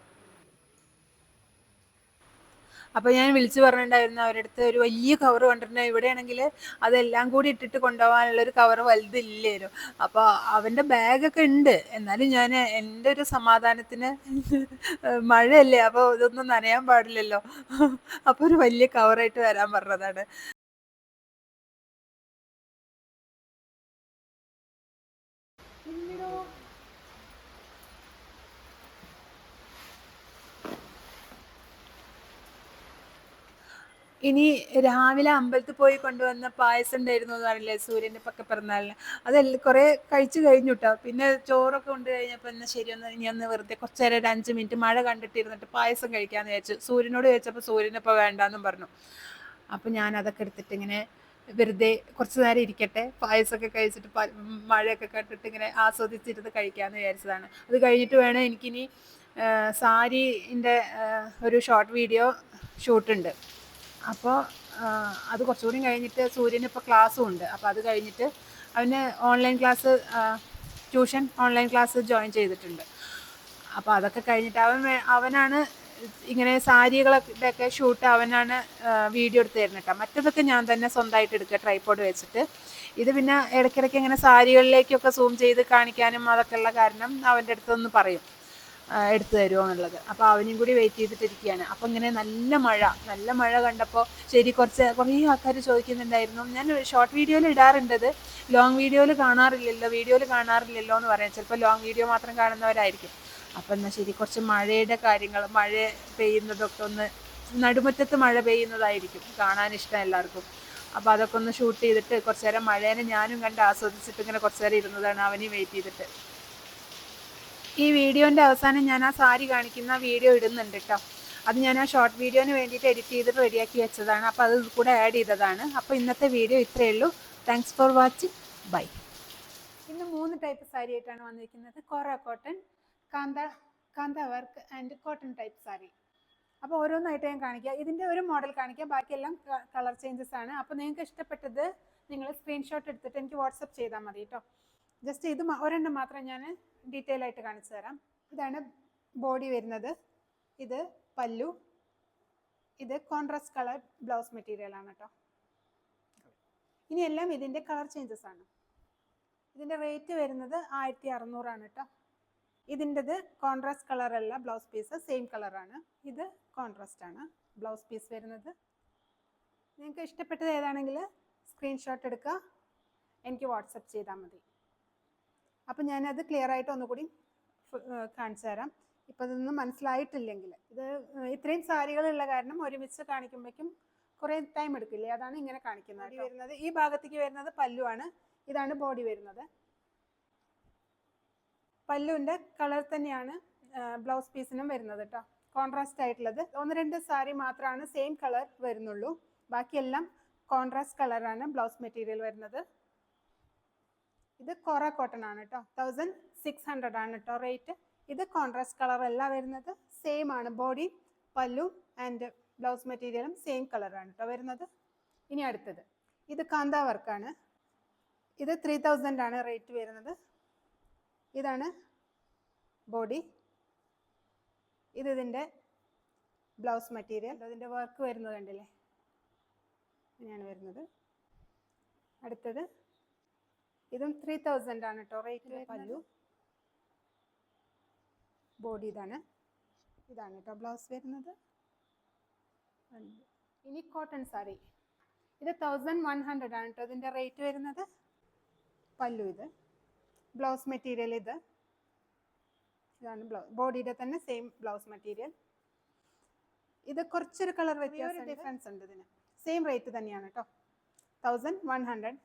അപ്പോൾ ഞാൻ വിളിച്ചു പറഞ്ഞിട്ടുണ്ടായിരുന്നു അവരുടെ അടുത്ത് ഒരു വലിയ കവർ കൊണ്ടിരുന്ന ഇവിടെയാണെങ്കിൽ അതെല്ലാം കൂടി ഇട്ടിട്ട് കൊണ്ടുപോകാനുള്ള ഒരു കവർ വലുതില്ലായിരുന്നു അപ്പോൾ അവന്റെ ബാഗൊക്കെ ഉണ്ട്. എന്നാലും ഞാൻ എന്റെ ഒരു സമാധാനത്തിന് മഴയല്ലേ അപ്പോൾ ഇതൊന്നും നനയാൻ പാടില്ലല്ലോ. അപ്പോൾ ഒരു വലിയ കവറായിട്ട് വരാൻ പറഞ്ഞതാണ്. ഇനി രാവിലെ അമ്പലത്തിൽ പോയി കൊണ്ടുവന്ന പായസം ഉണ്ടായിരുന്നു എന്ന് പറഞ്ഞില്ലേ സൂര്യന്റെ പക്ക പിറന്നാളിന്. അതെല്ലാം കുറേ കഴിച്ചു കഴിഞ്ഞു കേട്ടോ പിന്നെ ചോറൊക്കെ കൊണ്ട് കഴിഞ്ഞപ്പോൾ എന്നാൽ ശരി ഒന്ന് ഇനി ഒന്ന് വെറുതെ കുറച്ച് നേരം ഒരു അഞ്ച് മിനിറ്റ് മഴ കണ്ടിട്ടിരുന്നിട്ട് പായസം കഴിക്കാമെന്ന് വിചാരിച്ചു. സൂര്യനോട് ചോദിച്ചപ്പോൾ സൂര്യനിപ്പോൾ വേണ്ടാന്നും പറഞ്ഞു. അപ്പോൾ ഞാൻ അതൊക്കെ എടുത്തിട്ട് ഇങ്ങനെ വെറുതെ കുറച്ച് നേരം ഇരിക്കട്ടെ പായസമൊക്കെ കഴിച്ചിട്ട് മഴയൊക്കെ കണ്ടിട്ട് ഇങ്ങനെ ആസ്വദിച്ചിരുന്ന് കഴിക്കാമെന്ന് വിചാരിച്ചതാണ്. അത് കഴിഞ്ഞിട്ട് വേണം എനിക്കിനി സാരിന്റെ ഒരു ഷോർട്ട് വീഡിയോ ഷൂട്ടുണ്ട്. അപ്പോൾ അത് കുറച്ചുകൂടി കഴിഞ്ഞിട്ട് സൂര്യന് ഇപ്പോൾ ക്ലാസ്സും ഉണ്ട് അപ്പോൾ അത് കഴിഞ്ഞിട്ട് അവന് online class tuition online class join ചെയ്തിട്ടുണ്ട്. അപ്പോൾ അതൊക്കെ കഴിഞ്ഞിട്ട് അവൻ അവനാണ് ഇങ്ങനെ സാരികളൊക്കെ ഒക്കെ ഷൂട്ട് അവനാണ് വീഡിയോ എടുത്ത് തരുന്നത് കേട്ടോ. മറ്റതൊക്കെ ഞാൻ തന്നെ സ്വന്തമായിട്ട് എടുക്കുക ട്രൈപ്പോഡ് വെച്ചിട്ട്. ഇത് പിന്നെ ഇടയ്ക്കിടയ്ക്ക് ഇങ്ങനെ സാരികളിലേക്കൊക്കെ സൂം ചെയ്ത് കാണിക്കാനും അതൊക്കെയുള്ള കാരണം അവന്റെ അടുത്തൊന്ന് പറയും. എടുത്തു തരുമോ എന്നുള്ളത് അപ്പോൾ അവനും കൂടി വെയിറ്റ് ചെയ്തിട്ടിരിക്കുകയാണ്. അപ്പോൾ ഇങ്ങനെ നല്ല മഴ നല്ല മഴ കണ്ടപ്പോൾ ശരി കുറച്ച് കുറേ ആൾക്കാർ ചോദിക്കുന്നുണ്ടായിരുന്നു. ഞാൻ ഷോർട്ട് വീഡിയോയിൽ ഇടാറുണ്ടത് ലോങ് വീഡിയോയിൽ കാണാറില്ലല്ലോ വീഡിയോയിൽ കാണാറില്ലല്ലോ എന്ന് പറയാം. ചിലപ്പോൾ ലോങ് വീഡിയോ മാത്രം കാണുന്നവരായിരിക്കും. അപ്പം എന്നാൽ ശരി കുറച്ച് മഴയുടെ കാര്യങ്ങൾ മഴ പെയ്യുന്നതൊക്കെ ഒന്ന് നടുമുറ്റത്ത് മഴ പെയ്യുന്നതായിരിക്കും. കാണാൻ ഇഷ്ടം എല്ലാവർക്കും. അപ്പോൾ അതൊക്കെ ഒന്ന് ഷൂട്ട് ചെയ്തിട്ട് കുറച്ച് നേരം മഴേനെ ഞാനും കണ്ട് ആസ്വദിച്ചിട്ട് ഇങ്ങനെ കുറച്ച് നേരം ഇരുന്നതാണ് അവനെയും വെയിറ്റ് ചെയ്തിട്ട്. ഈ വീഡിയോന്റെ അവസാനം ഞാൻ ആ സാരി കാണിക്കുന്ന വീഡിയോ ഇടുന്നുണ്ട് കേട്ടോ. അത് ഞാൻ ആ ഷോർട്ട് വീഡിയോന് വേണ്ടിയിട്ട് എഡിറ്റ് ചെയ്തിട്ട് റെഡിയാക്കി വെച്ചതാണ്. അപ്പോൾ അത് കൂടെ ആഡ് ചെയ്തതാണ്. അപ്പോൾ ഇന്നത്തെ വീഡിയോ ഇത്രയേ ഉള്ളൂ. താങ്ക്സ് ഫോർ വാച്ചിങ് ബൈ ഇന്ന് മൂന്ന് ടൈപ്പ് സാരി ആയിട്ടാണ് വന്നിരിക്കുന്നത്. Kora cotton kantha kantha work and cotton type sari. അപ്പോൾ ഓരോന്നായിട്ട് ഞാൻ കാണിക്കുക ഇതിന്റെ ഒരു മോഡൽ കാണിക്കാം. ബാക്കിയെല്ലാം കളർ ചേഞ്ചസ് ആണ്. അപ്പോൾ നിങ്ങൾക്ക് ഇഷ്ടപ്പെട്ടത് നിങ്ങൾ സ്ക്രീൻഷോട്ട് എടുത്തിട്ട് എനിക്ക് വാട്സപ്പ് ചെയ്താൽ മതി കേട്ടോ. ജസ്റ്റ് ഇത് ഒരെണ്ണം മാത്രം ഞാൻ ഡീറ്റെയിൽ ആയിട്ട് കാണിച്ചു തരാം. ഇതാണ് ബോഡി വരുന്നത്. ഇത് പല്ലു. ഇത് കോൺട്രാസ്റ്റ് കളർ ബ്ലൗസ് മെറ്റീരിയൽ ആണ് കേട്ടോ ഇനി എല്ലാം ഇതിന്റെ കളർ ചേഞ്ചസ് ആണ്. ഇതിന്റെ റേറ്റ് വരുന്നത് ആയിരത്തി അറുന്നൂറാണ് കേട്ടോ ഇതിന്റെത് കോൺട്രാസ്റ്റ് കളർ അല്ല ബ്ലൗസ് പീസ് സെയിം കളറാണ് ഇത് കോൺട്രാസ്റ്റ് ആണ് ബ്ലൗസ് പീസ് വരുന്നത്. നിങ്ങൾക്ക് ഇഷ്ടപ്പെട്ടത് ഏതാണെങ്കിൽ സ്ക്രീൻഷോട്ട് എടുക്കുക. എനിക്ക് വാട്സപ്പ് ചെയ്താൽ മതി. അപ്പം ഞാനത് ക്ലിയർ ആയിട്ട് ഒന്നുകൂടി കാണിച്ചു തരാം. ഇപ്പം ഇതൊന്നും മനസ്സിലായിട്ടില്ലെങ്കിൽ. ഇത് ഇത്രയും സാരികളുള്ള കാരണം ഒരുമിച്ച് കാണിക്കുമ്പോഴേക്കും കുറേ ടൈം എടുക്കില്ലേ? അതാണ് ഇങ്ങനെ കാണിക്കുന്നത് വരുന്നത് ഈ ഭാഗത്തേക്ക് വരുന്നത് പല്ലുവാണ്. ഇതാണ് ബോഡി വരുന്നത്. പല്ലുവിന്റെ കളർ തന്നെയാണ് ബ്ലൗസ് പീസിനും വരുന്നത് കേട്ടോ. കോൺട്രാസ്റ്റ് ആയിട്ടുള്ളത്. ഒന്ന് രണ്ട് സാരി മാത്രമാണ് സെയിം കളർ വരുന്നുള്ളൂ. ബാക്കിയെല്ലാം കോൺട്രാസ്റ്റ് കളറാണ് ബ്ലൗസ് മെറ്റീരിയൽ വരുന്നത്. ഇത് കൊറ കോട്ടൺ ആണ് കേട്ടോ തൗസൻഡ് സിക്സ് ഹൺഡ്രഡ് ആണ് കേട്ടോ റേറ്റ് ഇത് കോൺട്രാസ്റ്റ് കളർ അല്ല വരുന്നത്. സെയിം ആണ് ബോഡി പല്ലു ആൻഡ് ബ്ലൗസ് മെറ്റീരിയലും സെയിം കളറാണ് കേട്ടോ വരുന്നത്. ഇനി അടുത്തത്. ഇത് കാന്ത വർക്കാണ് ഇത് ത്രീ തൗസൻഡ് ആണ് റേറ്റ് വരുന്നത്. ഇതാണ് ബോഡി ഇത് ഇതിന്റെ ബ്ലൗസ് മെറ്റീരിയൽ ഇതിന്റെ വർക്ക് വരുന്നത് കണ്ടില്ലേ? ഇങ്ങനെയാണ് വരുന്നത്. അടുത്തത്. ഇതും ത്രീ തൗസൻഡ് ആണ് കേട്ടോ റേറ്റ് പല്ലു. ബോഡി ഇതാണ്. ഇതാണ് കേട്ടോ ബ്ലൗസ് വരുന്നത്. ഇനി കോട്ടൺ സാരി ഇത് തൗസൻഡ് വൺ ഹൺഡ്രഡ് ആണ് കേട്ടോ ഇതിന്റെ റേറ്റ് വരുന്നത്? പല്ലു ഇത്. ബ്ലൗസ് മെറ്റീരിയൽ ഇത്. ഇതാണ് ബ്ലൗസ് ബോഡിയുടെ തന്നെ സെയിം ബ്ലൗസ് മെറ്റീരിയൽ ഇത് കുറച്ചൊരു കളർ വ്യത്യാസം ഡിഫറൻസ് ഉണ്ട് ഇതിന്. സെയിം റേറ്റ് തന്നെയാണ് കേട്ടോ തൗസൻഡ് വൺ ഹൺഡ്രഡ്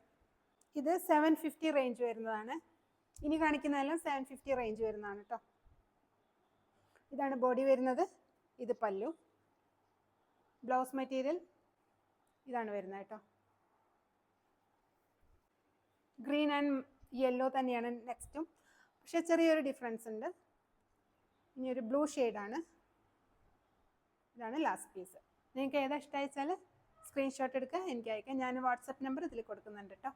ഇത് സെവൻ ഫിഫ്റ്റി റേഞ്ച് വരുന്നതാണ്. ഇനി കാണിക്കുന്നതെല്ലാം സെവൻ ഫിഫ്റ്റി റേഞ്ച് വരുന്നതാണ് കേട്ടോ ഇതാണ് ബോഡി വരുന്നത്. ഇത് പല്ലു. ബ്ലൗസ് മെറ്റീരിയൽ ഇതാണ് വരുന്നത് കേട്ടോ ഗ്രീൻ ആൻഡ് യെല്ലോ തന്നെയാണ് നെക്സ്റ്റും പക്ഷെ ചെറിയൊരു ഡിഫറൻസ് ഉണ്ട്. ഇനി ഒരു ബ്ലൂ ഷെയ്ഡാണ് ഇതാണ് ലാസ്റ്റ് പീസ് നിങ്ങൾക്ക് ഏതാ ഇഷ്ടമായിച്ചാൽ സ്ക്രീൻഷോട്ട് എടുക്കുക എനിക്ക് അയക്കാം ഞാൻ വാട്സപ്പ് നമ്പർ ഇതിൽ കൊടുക്കുന്നുണ്ട് കേട്ടോ